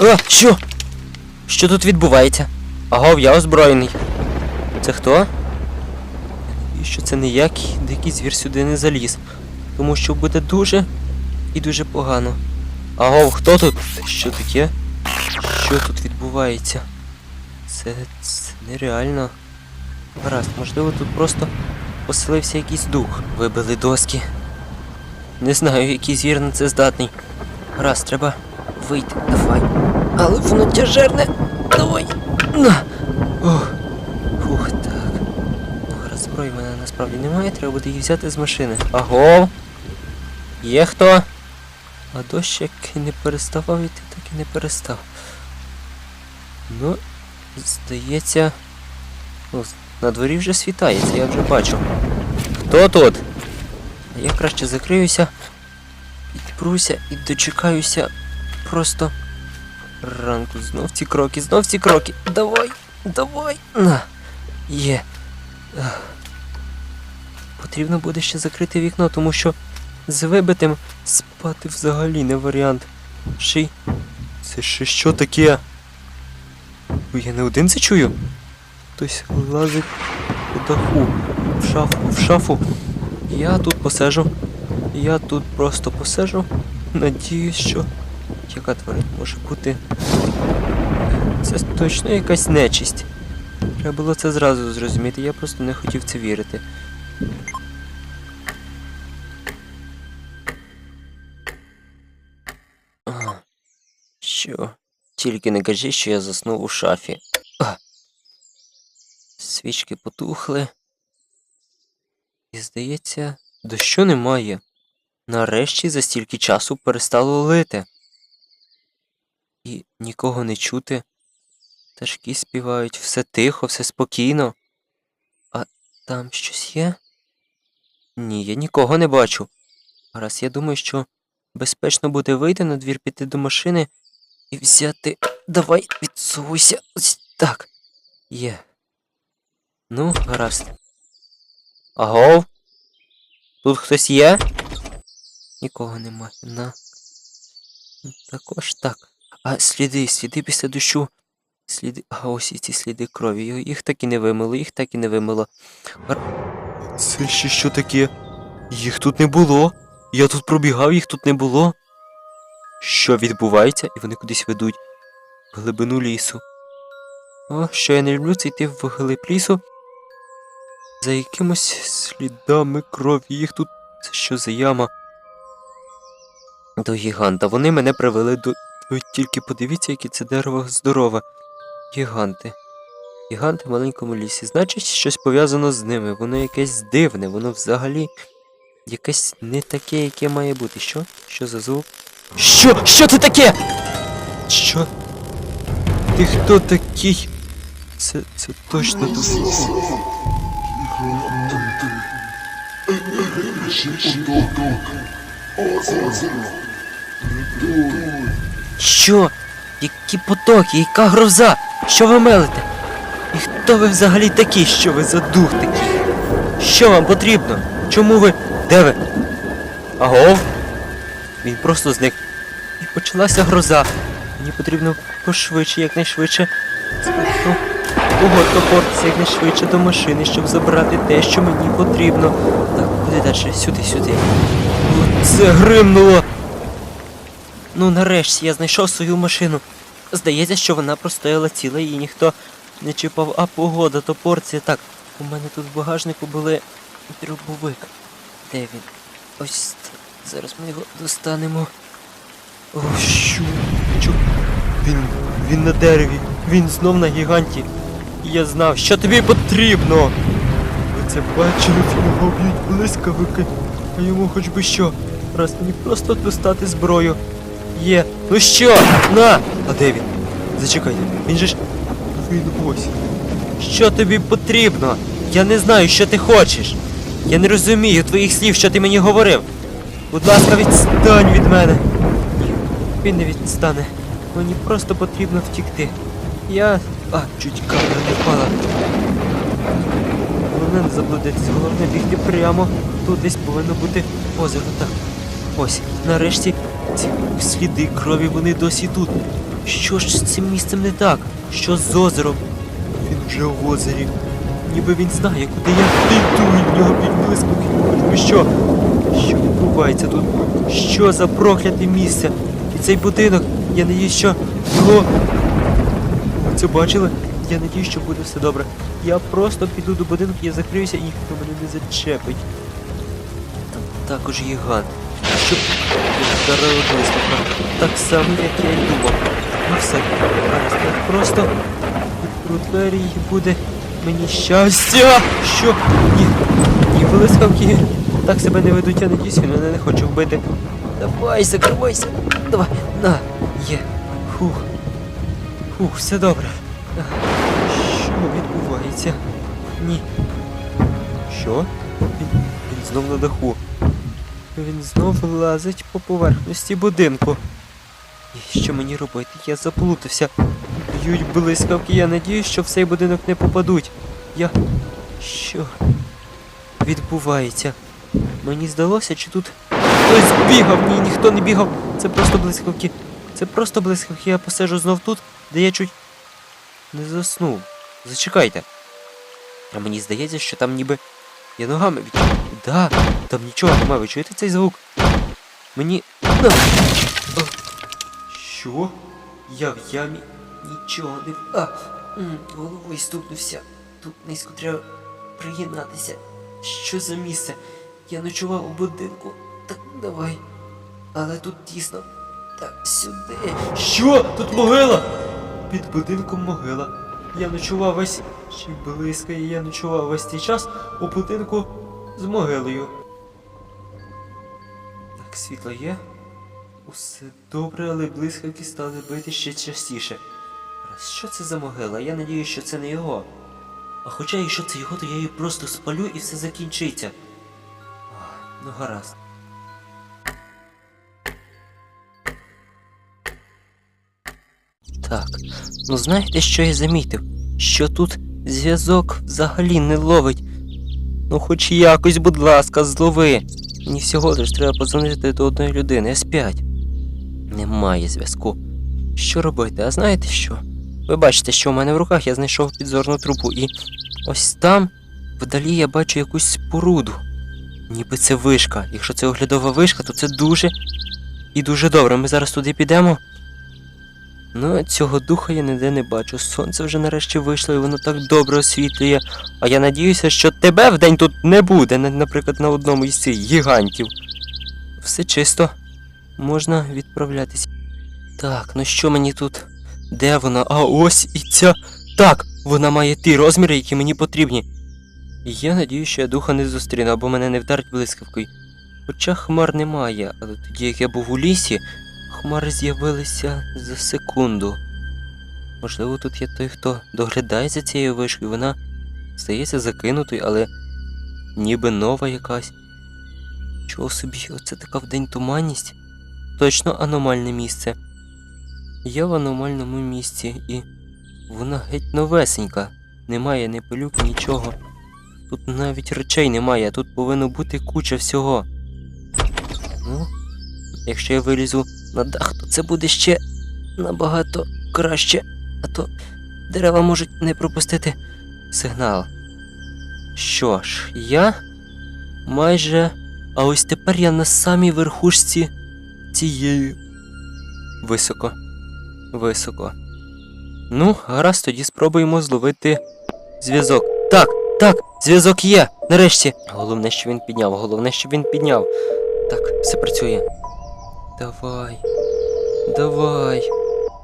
А, що? Що тут відбувається? Агов, я озброєний. Це хто? І що це ніякий дикий звір сюди не заліз. Тому що буде дуже і дуже погано. Агов, хто тут? Що таке? Що тут відбувається? Це, це нереально. Гаразд, можливо, тут просто поселився якийсь дух. Вибили доски. Не знаю, який звір на це здатний. Гаразд, треба вийти. Давай. Але воно тяжерне. Давай. На. Ох. Фух, так. Ну, зброї в мене насправді немає, треба буде її взяти з машини. Агов! Є хто? А дощ як не переставав іти, так і не перестав. Ну, здається. Ну, на дворі вже світається, я вже бачу. Хто тут? Я краще закриюся, підпруся і дочекаюся просто ранку. Знов ці кроки, знов ці кроки. Давай, давай. На. Є. Потрібно буде ще закрити вікно, тому що з вибитим спати взагалі не варіант. Й... Це ще що таке? Я не один це чую? Хтось лазить по даху, в шафу, в шафу. Я тут посежу. Я тут просто посежу. Надіюсь, що. Яка тварина може бути? Це точно якась нечисть. Треба було це зразу зрозуміти, я просто не хотів це вірити. Що? Тільки не кажи, що я заснув у шафі. А. Свічки потухли. І здається, дощу немає. Нарешті за стільки часу перестало лити. І нікого не чути. Пташки співають, все тихо, все спокійно. А там щось є? Ні, я нікого не бачу. Гаразд, я думаю, що безпечно буде вийти на двір, піти до машини і взяти. Давай, відсовуйся. Ось так. Є. Ну, гаразд. Агов? Тут хтось є? Нікого немає. На. Також так. А сліди, сліди після дощу. Сліди. А ось і ці сліди крові. Їх так і не вимило, їх так і не вимило. Це ще що таке? Їх тут не було. Я тут пробігав, їх тут не було. Що відбувається? І вони кудись ведуть. В глибину лісу. О, що я не люблю, це йти в глиб лісу. За якимось слідами крові. Їх тут. Це що за яма? До гіганта. Вони мене привели до. Ви тільки подивіться, яке це дерево здорове. Гіганти. Гіганти в маленькому лісі. Значить, щось пов'язано з ними. Воно якесь дивне, воно взагалі якесь не таке, яке має бути. Що? Що за звук? Що? Що це таке? Що? Ти хто такий? Це. це точно тут. Що? Які потоки, яка гроза? Що ви мелите? І хто ви взагалі такі? Що ви за дух такий? Що вам потрібно? Чому ви. Де ви? Агов? Він просто зник. І почалася гроза. Мені потрібно пошвидше, якнайшвидше. Ну, погодка портиться якнайшвидше до машини, щоб забрати те, що мені потрібно. Так, куди далі? Сюди, сюди. Це гримнуло. Ну, нарешті я знайшов свою машину. Здається, що вона простояла ціла, її ніхто не чіпав, а погода то порція. Так, у мене тут в багажнику були дробовик. Де він? Ось зараз ми його достанемо. О, що? Чо? Він. він на дереві. Він знов на гіганті. Я знав, що тобі потрібно. Ви це бачили, його б'ють блискавики, а йому хоч би що. Раз мені просто достати зброю. Є. Ну що? На! А де він? Зачекайте, він же ж. Він ось. Що тобі потрібно? Я не знаю, що ти хочеш. Я не розумію твоїх слів, що ти мені говорив. Будь ласка, відстань від мене. Ні, він не відстане. Мені просто потрібно втікти. Я. А, чуть камера не впала. Головне не заблудитись, головне бігти прямо. Тут десь повинно бути озеро. Так. Ось, нарешті сліди крові вони досі тут. Що ж з цим місцем не так? Що з озером? Він вже в озері. Ніби він знає, куди я йду від нього під блискавки. Ви що? Що відбувається тут? Що за прокляте місце? І цей будинок, я надіюсь, що його. Ви це бачили? Я надіюсь, що буде все добре. Я просто піду до будинку, я закриюся і ніхто мене не зачепить. Там також гігант. Що вдарила блискавка. Так само, як я й думав. Ну все, гаразд, я просто відкру двері і буде мені щастя. Що? Ні, ні, блискавки так себе не ведуть, я надіюсь, він мене не хоче вбити. Давай, закривайся. Давай, на, є. Фух. Фух, все добре. Що відбувається? Ні. Що? Він, він знов на даху. Він знов лазить по поверхності будинку. І що мені робити? Я заплутався. Б'ють блискавки, я надіюсь, що в цей будинок не попадуть. Я. Що відбувається? Мені здалося, чи тут хтось бігав? Ні, ніхто не бігав. Це просто блискавки. Це просто блискавки. Я посижу знов тут, де я чуть не заснув. Зачекайте. А мені здається, що там ніби. Я ногами від. Да, там нічого немає. Ви чуєте цей звук? Мені. На. Що? Я в ямі нічого не. А! Головою стукнувся. Тут низько треба приєднатися. Що за місце? Я ночував у будинку. Так давай. Але тут тісно. Так, сюди. Що? Тут могила? Під будинком могила. Я ночував весь ще близько, я ночував весь цей час у будинку з могилою. Так, світло є. Усе добре, але блискавки стали бити ще частіше. Що це за могила? Я надію, що це не його. А хоча якщо це його, то я її просто спалю і все закінчиться. Ну гаразд. Так, ну знаєте, що я замітив? Що тут зв'язок взагалі не ловить. Ну хоч якось, будь ласка, злови. Мені всього лиш треба подзвонити до одної людини, С5. Немає зв'язку. Що робити? А знаєте що? Ви бачите, що у мене в руках я знайшов підзорну трубу, і ось там, вдалі я бачу якусь споруду. Ніби це вишка. Якщо це оглядова вишка, то це дуже і дуже добре. Ми зараз туди підемо. Ну, цього духа я ніде не бачу. Сонце вже нарешті вийшло і воно так добре освітлює. А я надіюся, що тебе вдень тут не буде, наприклад, на одному із цих гігантів. Все чисто. Можна відправлятися. Так, ну що мені тут? Де вона? А ось і ця. Так, вона має ті розміри, які мені потрібні. Я надію, що я духа не зустріну, або мене не вдарить блискавкою. Хоча хмар немає, але тоді, як я був у лісі, хмари з'явилися за секунду. Можливо, тут є той, хто доглядає за цією вишкою, вона здається закинутою, але ніби нова якась. Чого собі, оце така вдень туманність? Точно аномальне місце. Я в аномальному місці і вона геть новесенька. Немає ні пилюк, нічого. Тут навіть речей немає, тут повинно бути куча всього. Ну, якщо я вилізу на дах, то це буде ще набагато краще, а то дерева можуть не пропустити сигнал. Що ж, я майже. А ось тепер я на самій верхушці цієї. Високо. Високо. Ну, гаразд, тоді спробуємо зловити зв'язок. Так, так, зв'язок є. Нарешті. Головне, що він підняв, головне, що він підняв. Так, все працює. Давай. Давай.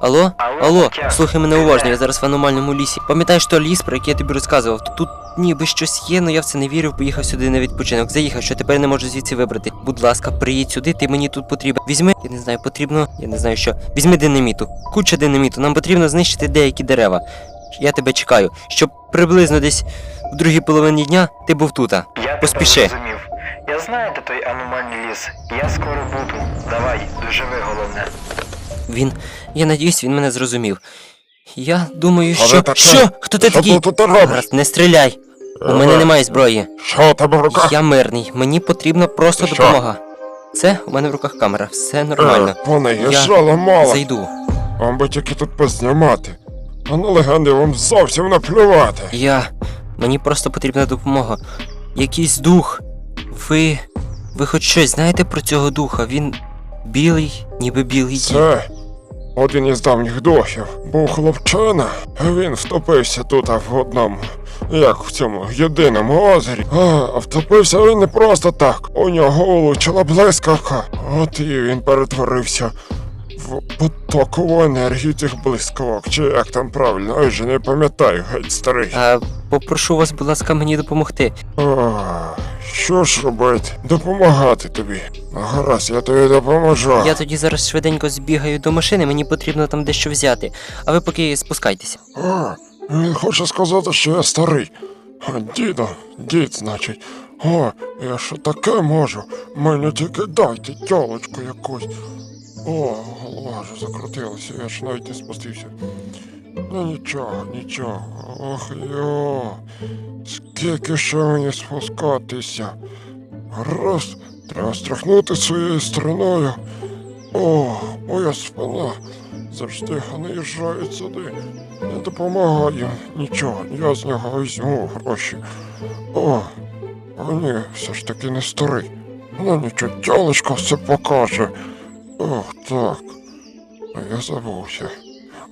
Алло? Алло, слухай мене уважно, я зараз в аномальному лісі. Пам'ятаєш той ліс, про який я тобі розказував? Тут ніби щось є, але я в це не вірив, поїхав сюди на відпочинок. Заїхав, що тепер не можу звідси вибрати. Будь ласка, приїдь сюди, ти мені тут потрібен. Візьми, я не знаю, потрібно, я не знаю що. Візьми динаміту. Куча динаміту. Нам потрібно знищити деякі дерева. Я тебе чекаю, щоб приблизно десь в другій половині дня ти був тут. Я тебе Поспіши. Я знаю, де той аномальний ліс. Я скоро буду. Давай, доживи головне. Він. Я надіюсь, він мене зрозумів. Я думаю, Але що. та Що? що? Хто ти Що такий? ти тут робиш? Гаразд, не стріляй. У мене Е, немає зброї. Що у тебе в руках? Я мирний. Мені потрібна просто Що? допомога. Це у мене в руках камера, все нормально. Е, пане, я, Я шала мало. Зайду. Вам би тільки тут познімати. А на легенди вам зовсім наплювати. Я. Мені просто потрібна допомога. Якийсь дух. Ви. Ви хоч щось знаєте про цього духа? Він білий, ніби білий дід. Це один із давніх духів. Був хлопчина, він втопився тут а в одному. Як в цьому єдиному озері. А, а втопився він не просто так. У нього влучила блискавка. От і він перетворився в потокову енергію цих блискавок. Чи як там правильно, ой же не пам'ятаю, геть старий. А попрошу вас, будь ласка, мені допомогти. О, що ж робити? Допомагати тобі. Гаразд, я тобі допоможу. Я тоді зараз швиденько збігаю до машини, мені потрібно там дещо взяти. А ви поки спускайтеся. А, він хоче сказати, що я старий. А, дідо, дід, значить. О, я що таке можу? Мені тільки дайте тьолочку якусь. О, голова ж закрутилася, я ж навіть не спустився. Ну нічого, нічого. Ох йо. Скільки ще мені спускатися? Раз, треба стряхнути своєю стороною. О, моя спина завжди наїжджають сюди. Не допомагаю нічого, я з нього візьму гроші. О, а ні, все ж таки не старий. Ну нічого, тялечко все покаже. Ох, так. А я забувся.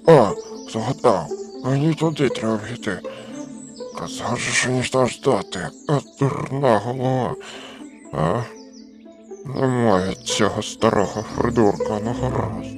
А, згадав, мені туди треба йти. Казав же, що ніж ждати. А дурна голова. А? Немає цього старого придурка, на гаразд.